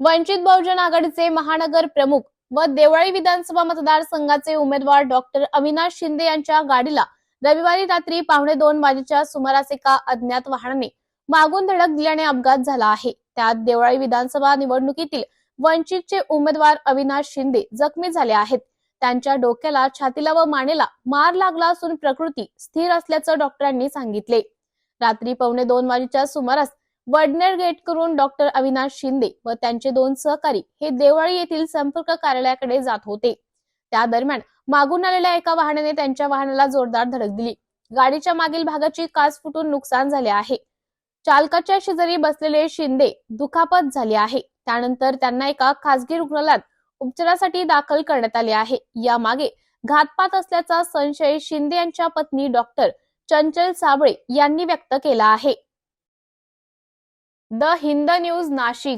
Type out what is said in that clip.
वंचित बहुजन आघाडीचे महानगर प्रमुख व देवळी विधानसभा मतदारसंघाचे उमेदवार डॉक्टर अविनाश शिंदे यांच्या गाडीला रविवारी रात्री पावणे दोन वाजेच्या सुमारास एका अज्ञात वाहनाने मागून धडक दिल्याने अपघात झाला आहे. त्यात देवळी विधानसभा निवडणुकीतील वंचितचे उमेदवार अविनाश शिंदे जखमी झाले आहेत. त्यांच्या डोक्याला छातीला व मानेला मार लागला असून प्रकृती स्थिर असल्याचं डॉक्टरांनी सांगितले. रात्री पावणे दोन वाजेच्या सुमारास वडनेर गेट करून डॉक्टर अविनाश शिंदे व त्यांचे दोन सहकारी हे देवळी येथील संपर्क कार्यालयाकडे जात होते. त्या दरम्यान मागून आलेल्या एका वाहनाने त्यांच्या वाहनाला जोरदार धडक दिली. गाडीच्या मागील भागाची काच फुटून नुकसान झाले आहे. चालकाच्या शेजारी बसलेले शिंदे दुखापत झाले आहे. त्यानंतर त्यांना एका खासगी रुग्णालयात उपचारासाठी दाखल करण्यात आले आहे. या मागे घातपात असल्याचा संशय शिंदे यांच्या पत्नी डॉक्टर चंचल साबळे यांनी व्यक्त केला आहे. The Hind news Nashik